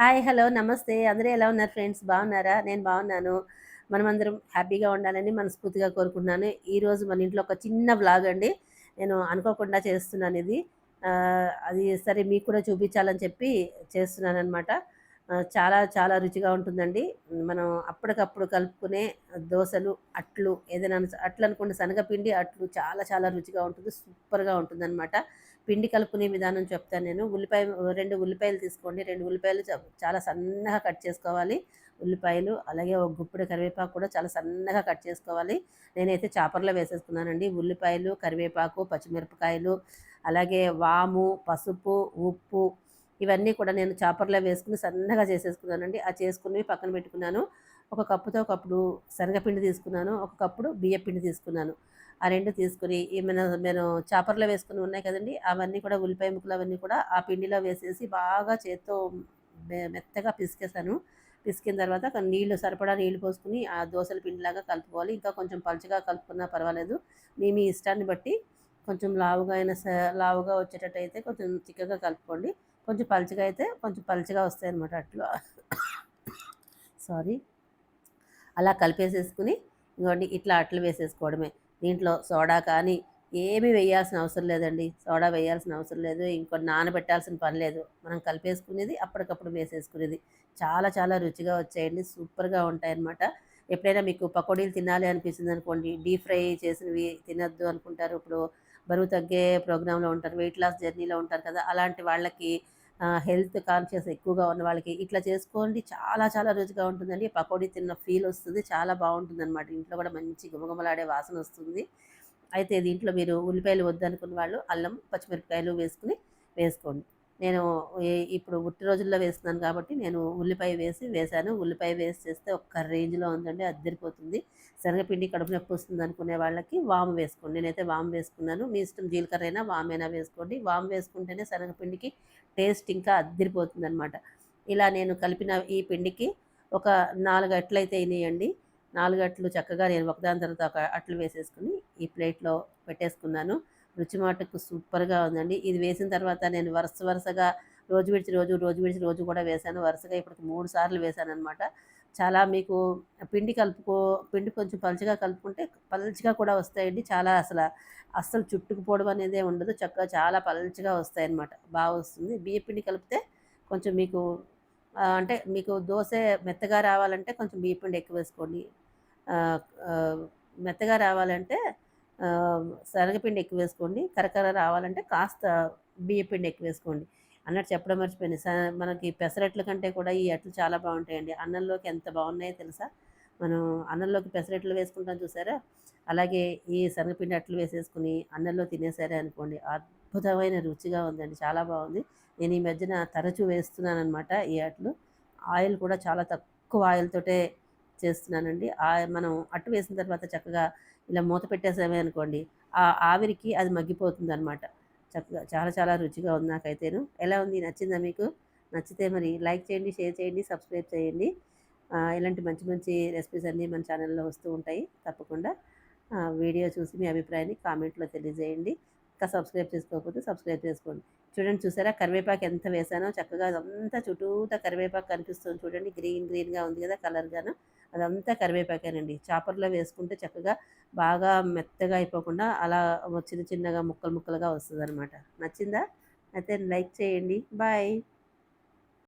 Hi hello నమస్తే. అందరూ ఎలా ఉన్నారు ఫ్రెండ్స్? బాగున్నారా? నేను బాగున్నాను. మనమందరం హ్యాపీగా ఉండాలని మనస్ఫూర్తిగా కోరుకుంటున్నాను. ఈరోజు మన ఇంట్లో ఒక చిన్న బ్లాగ్ అండి. నేను అనుకోకుండా చేస్తున్నాను ఇది. అది సరే మీకు కూడా చూపించాలని చెప్పి చేస్తున్నాను అనమాట చాలా చాలా రుచిగా ఉంటుందండి. మనం అప్పటికప్పుడు కలుపుకునే దోశలు అట్లు ఏదైనా అట్లు అనుకోండి శనగపిండి అట్లు చాలా చాలా రుచిగా ఉంటుంది సూపర్గా ఉంటుంది అనమాట పిండి కలుపుకునే విధానం చెప్తాను నేను. ఉల్లిపాయ రెండు ఉల్లిపాయలు తీసుకోండి. రెండు ఉల్లిపాయలు చాలా సన్నగా కట్ చేసుకోవాలి. ఉల్లిపాయలు అలాగే ఒక గుప్పిడి కరివేపాకు కూడా చాలా సన్నగా కట్ చేసుకోవాలి. నేనైతే చాపర్లో వేసేసుకున్నానండి. ఉల్లిపాయలు కరివేపాకు పచ్చిమిరపకాయలు అలాగే వాము పసుపు ఉప్పు ఇవన్నీ కూడా నేను చాపర్లో వేసుకుని సన్నగా చేసేసుకున్నానండి. ఆ చేసుకుని పక్కన పెట్టుకున్నాను. ఒక కప్పుతో ఒకప్పుడు శనగపిండి తీసుకున్నాను. ఒక కప్పుడు బియ్యపిండి తీసుకున్నాను. ఆ రెండు తీసుకుని ఏమైనా నేను చాపర్లో వేసుకుని ఉన్నాయి కదండి అవన్నీ కూడా ఉల్లిపాయ ముక్కలు అవన్నీ కూడా ఆ పిండిలో వేసేసి బాగా చేత్తో మెత్తగా పిసికేసాను పిసికిన తర్వాత నీళ్ళు సరిపడా నీళ్ళు పోసుకుని ఆ దోశల పిండిలాగా కలుపుకోవాలి. ఇంకా కొంచెం పలుచగా కలుపుకున్నా పర్వాలేదు. మీ మీ ఇష్టాన్ని బట్టి కొంచెం లావుగా అయినా లావుగా వచ్చేటట్టు అయితే కొంచెం చిక్కగా కలుపుకోండి. కొంచెం పలుచగా అయితే కొంచెం పలుచగా వస్తాయి అనమాట అట్లు. సారీ అలా కలిపేసేసుకుని ఇంకోండి ఇట్లా అట్లు వేసేసుకోవడమే. దీంట్లో సోడా కానీ ఏమీ వేయాల్సిన అవసరం లేదండి. సోడా వేయాల్సిన అవసరం లేదు. ఇంకోటి నానబెట్టాల్సిన పని లేదు. మనం కలిపేసుకునేది అప్పటికప్పుడు వేసేసుకునేది. చాలా చాలా రుచిగా వచ్చాయండి. సూపర్గా ఉంటాయన్నమాట. ఎప్పుడైనా మీకు పకోడీలు తినాలి అనిపిస్తుంది అనుకోండి డీప్ ఫ్రై చేసినవి తినద్దు అనుకుంటారు. ఇప్పుడు బరువు తగ్గే ప్రోగ్రాంలో ఉంటారు వెయిట్ లాస్ జర్నీలో ఉంటారు కదా అలాంటి వాళ్ళకి హెల్త్ కాన్షియస్ ఎక్కువగా ఉన్న వాళ్ళకి ఇట్లా చేసుకోండి. చాలా చాలా రుచిగా ఉంటుందండి. పకోడీ తిన్న ఫీల్ వస్తుంది. చాలా బాగుంటుంది అనమాట ఇంట్లో కూడా మంచి గుమగుమలాడే వాసన వస్తుంది. అయితే దీంట్లో మీరు ఉల్లిపాయలు వద్దనుకున్న వాళ్ళు అల్లం పచ్చిమిరపకాయలు వేసుకుని వేసుకోండి. నేను ఇప్పుడు ఉట్టి రోజుల్లో వేస్తున్నాను కాబట్టి నేను ఉల్లిపాయ వేసి వేశాను. ఉల్లిపాయ వేసి చేస్తే ఒక్క రేంజ్లో ఉందండి అద్దరిపోతుంది. శనగపిండి కడుపు నొప్పి వస్తుంది అనుకునే వాళ్ళకి వాము వేసుకోండి. నేనైతే వాము వేసుకున్నాను. మీ ఇష్టం జీలకర్ర అయినా వామైనా వేసుకోండి. వాము వేసుకుంటేనే శనగపిండికి టేస్ట్ ఇంకా అద్దరిపోతుంది అనమాట ఇలా నేను కలిపిన ఈ పిండికి ఒక నాలుగు అట్లయితే అయినాయండి. నాలుగు అట్లు చక్కగా నేను ఒకదాని తర్వాత ఒక అట్లు వేసేసుకుని ఈ ప్లేట్లో పెట్టేసుకున్నాను. రుచి మాటకు సూపర్గా ఉందండి. ఇది వేసిన తర్వాత నేను వరుస వరుసగా రోజు విడిచి రోజు రోజు విడిచి రోజు కూడా వేశాను. వరుసగా ఇప్పటికి మూడు సార్లు వేశాను అనమాట చాలా మీకు పిండి కలుపుకో పిండి కొంచెం పలుచగా కలుపుకుంటే పలుచగా కూడా వస్తాయండి. చాలా అసలు అస్సలు చుట్టుకుపోవడం అనేది ఉండదు. చక్కగా చాలా పలుచగా వస్తాయి బాగా వస్తుంది. బియ్య పిండి కలిపితే కొంచెం మీకు అంటే మీకు దోశ మెత్తగా రావాలంటే కొంచెం బియ్య పిండి ఎక్కువ వేసుకోండి. మెత్తగా రావాలంటే శనగపిండి ఎక్కువ వేసుకోండి. కరకర రావాలంటే కాస్త బియ్యపిండి ఎక్కువ వేసుకోండి. అన్నట్టు చెప్పడం మర్చిపోయింది మనకి పెసరట్ల కంటే కూడా ఈ అట్లు చాలా బాగుంటాయండి. అన్నంలోకి ఎంత బాగున్నాయో తెలుసా? మనం అన్నంలోకి పెసరట్లు వేసుకుంటాం చూసారా? అలాగే ఈ శనగపిండి అట్లు వేసేసుకుని అన్నంలో తినేసారే అనుకోండి. అద్భుతమైన రుచిగా ఉందండి. చాలా బాగుంది. నేను ఈ మధ్యన తరచూ వేస్తున్నాను అనమాట ఈ అట్లు. ఆయిల్ కూడా చాలా తక్కువ ఆయిల్తోటే చేస్తున్నానండి. మనం అట్టు వేసిన తర్వాత చక్కగా ఇలా మూత పెట్టేసామే అనుకోండి ఆ ఆవిరికి అది మగ్గిపోతుంది అనమాట చక్కగా చాలా చాలా రుచిగా ఉంది నాకైతేను. ఎలా ఉంది? నచ్చిందా మీకు? నచ్చితే మరి లైక్ చేయండి షేర్ చేయండి సబ్స్క్రైబ్ చేయండి. ఇలాంటి మంచి మంచి రెసిపీస్ అన్నీ మన ఛానల్లో వస్తూ ఉంటాయి. తప్పకుండా వీడియో చూసి మీ అభిప్రాయాన్ని కామెంట్లో తెలియజేయండి. ఇంకా సబ్స్క్రైబ్ చేసుకోకపోతే సబ్స్క్రైబ్ చేసుకోండి. చూడండి చూసారా? కరివేపాకు ఎంత వేసానో చక్కగా అదంతా చుట్టూతా కరివేపాకు కనిపిస్తుంది చూడండి. గ్రీన్ గ్రీన్గా ఉంది కదా కలర్గాను అదంతా కరివేపాకేనండి. చాపర్లో వేసుకుంటే చక్కగా బాగా మెత్తగా అయిపోకుండా అలా చిన్న చిన్నగా ముక్కలు ముక్కలుగా వస్తుంది అనమాట నచ్చిందా? అయితే లైక్ చేయండి. బాయ్.